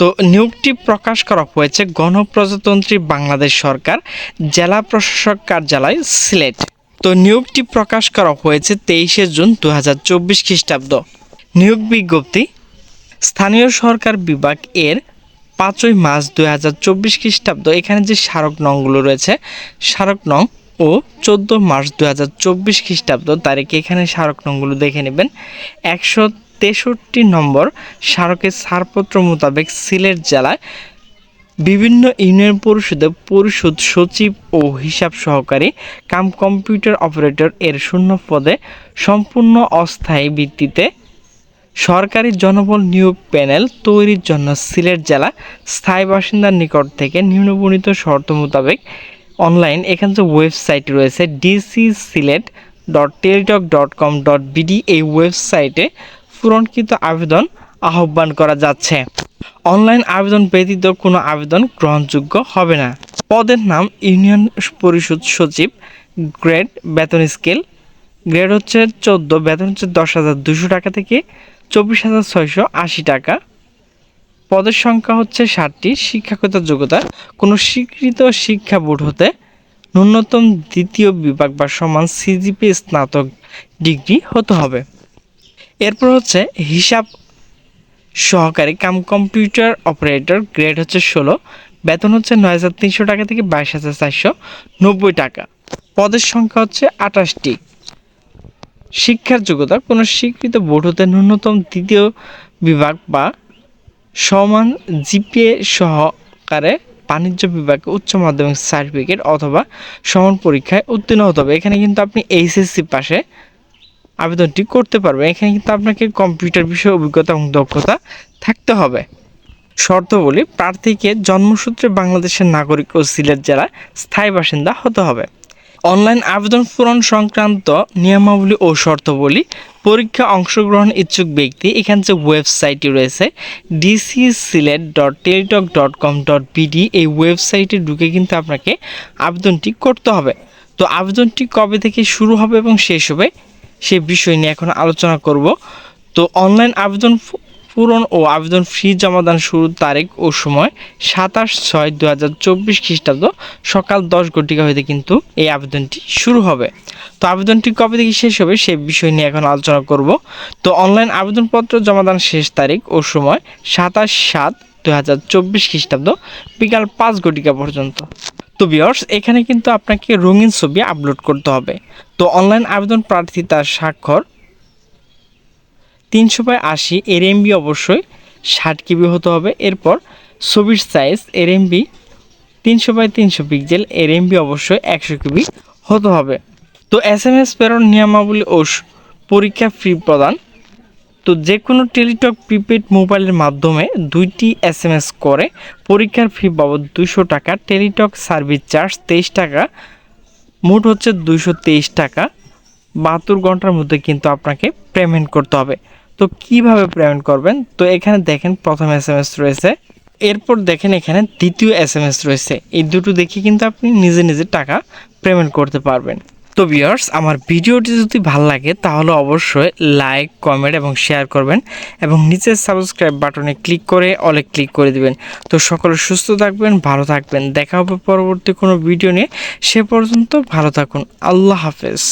তো নিয়োগটি প্রকাশ করা হয়েছে গণপ্রজাতন্ত্রী বাংলাদেশ সরকার, জেলা প্রশাসক কার্যালয়, সিলেট। তো নিয়োগটি প্রকাশ করা হয়েছে তেইশে জুন দু হাজার চব্বিশ খ্রিস্টাব্দ। নিয়োগ বিজ্ঞপ্তি, স্থানীয় সরকার বিভাগ এর পাঁচই মার্চ দুই হাজার চব্বিশ খ্রিস্টাব্দ, এখানে যে স্মারক নংগুলো রয়েছে, স্মারক নং ও চোদ্দ মার্চ দু হাজার চব্বিশ খ্রিস্টাব্দ তারিখে এখানে স্মারক নংগুলো দেখে নেবেন। একশো তেষট্টি নম্বর স্মারকের ছাড়পত্র মোতাবেক সিলেট জেলায় বিভিন্ন ইউনিয়ন পরিষদে পরিষদ সচিব ও হিসাব সহকারী কাম কম্পিউটার অপারেটর এর শূন্য পদে সম্পূর্ণ অস্থায়ী ভিত্তিতে সরকারি জনবল নিয়োগ প্যানেল তৈরির জন্য সিলেট জেলা স্থায়ী বাসিন্দার নিকট থেকে নিম্নবর্ণিত শর্ত মোতাবেক অনলাইন এখানে যে ওয়েবসাইট রয়েছে DC Sylhet dot Teletalk dot com dot BD এই ওয়েবসাইটে পূরণকৃত আবেদন আহ্বান করা যাচ্ছে। অনলাইন আবেদন ব্যতীত কোনো আবেদন গ্রহণযোগ্য হবে না। পদের নাম ইউনিয়ন পরিষদ সচিব, গ্রেড, বেতন স্কেল। গ্রেড হচ্ছে চোদ্দ, বেতন হচ্ছে দশ হাজার দুশো টাকা থেকে চব্বিশ হাজার ছয়শো আশি টাকা। পদের সংখ্যা হচ্ছে ষাটটি, শিক্ষাগত যোগ্যতা। কোনো স্বীকৃত শিক্ষা বোর্ড হতে ন্যূনতম দ্বিতীয় বিভাগ বা সমান সিজিপি স্নাতক ডিগ্রি হতে হবে। এরপর হচ্ছে হিসাব সহকারী কাম কম্পিউটার অপারেটর গ্রেড হচ্ছে ষোলো, বেতন হচ্ছে নয় হাজার তিনশো টাকা থেকে বাইশ হাজার চারশো নব্বই টাকা। পদের সংখ্যা হচ্ছে আঠাশটি। শিক্ষার যোগ্যতা, কোনো স্বীকৃত বোর্ড হতে ন্যূনতম তৃতীয় বিভাগ বা সমান জিপিএ সহকারে বাণিজ্য বিভাগে উচ্চ মাধ্যমিক সার্টিফিকেট অথবা সমান পরীক্ষায় উত্তীর্ণ হতে হবে। এখানে কিন্তু আপনি এইচএসসি পাশে আবেদনটি করতে পারবেন। এখানে কিন্তু আপনাকে কম্পিউটার বিষয়ে অভিজ্ঞতা এবং দক্ষতা থাকতে হবে। শর্ত বলি, প্রার্থীকে জন্মসূত্রে বাংলাদেশের নাগরিক ও সিলেট জেলার স্থায়ী বাসিন্দা হতে হবে। অনলাইন আবেদন পূরণ সংক্রান্ত নিয়মাবলী ও শর্তাবলী পরীক্ষা অংশগ্রহণ ইচ্ছুক ব্যক্তি, এখানে যে ওয়েবসাইটটি রয়েছে DC Sylhet dot Teletalk dot com dot BD এই ওয়েবসাইটে ঢুকে কিন্তু আপনাকে আবেদনটি করতে হবে। তো আবেদনটি কবে থেকে শুরু হবে এবং শেষ হবে সে বিষয় নিয়ে এখন আলোচনা করব। তো অনলাইন আবেদন পূরণ ও আবেদন ফি জমাদান শুরুর তারিখ ও সময় সাতাশ ছয় দু হাজার চব্বিশ খ্রিস্টাব্দ সকাল দশ ঘটিকা হইতে কিন্তু এই আবেদনটি শুরু হবে। তো আবেদনটি কবে থেকে শেষ হবে সে বিষয় নিয়ে এখন আলোচনা করব। তো অনলাইন আবেদনপত্র জমাদান শেষ তারিখ ও সময় সাতাশ সাত দু হাজার চব্বিশ খ্রিস্টাব্দ বিকাল পাঁচ ঘটিকা পর্যন্ত। তো বিয়ার্স এখানে কিন্তু আপনাকে রঙিন ছবি আপলোড করতে হবে। তো অনলাইন আবেদন প্রার্থী তার স্বাক্ষর তিনশো বাই আশি এর এমবি অবশ্যই ষাট কিবি হতে হবে। এরপর ছবির সাইজ এর এমবি তিনশো বাই তিনশো পিক্সেল এর এমবি অবশ্যই একশো কিবি হতে হবে। তো এস এম এস প্রেরণ নিয়মাবলী ও পরীক্ষা ফি প্রদান। তো যে কোনো টেলিটক প্রিপেড মোবাইলের মাধ্যমে দুইটি এস এম এস করে, পরীক্ষার ফি বাবদ দুশো টাকা, টেলিটক সার্ভিস চার্জ তেইশ টাকা, মোট হচ্ছে দুশো তেইশ টাকা। বাহাত্তর ঘণ্টার মধ্যে কিন্তু আপনাকে পেমেন্ট করতে হবে। তো কীভাবে পেমেন্ট করবেন? তো এখানে দেখেন প্রথম এস এম এস রয়েছে। এরপর দেখেন এখানে দ্বিতীয় এস এম এস রয়েছে। এই দুটো দেখে কিন্তু আপনি নিজে নিজে টাকা পেমেন্ট করতে পারবেন। তো ভিউয়ার্স আমার ভিডিওটি যদি ভালো লাগে, তাহলে অবশ্যই লাইক কমেন্ট এবং শেয়ার করবেন এবং নিচের সাবস্ক্রাইব বাটনে ক্লিক করে অলে ক্লিক করে দিবেন। তো সকলে সুস্থ থাকবেন, ভালো থাকবেন। দেখা হবে পরবর্তী কোনো ভিডিও নিয়ে। সে পর্যন্ত ভালো থাকুন। আল্লাহ হাফেজ।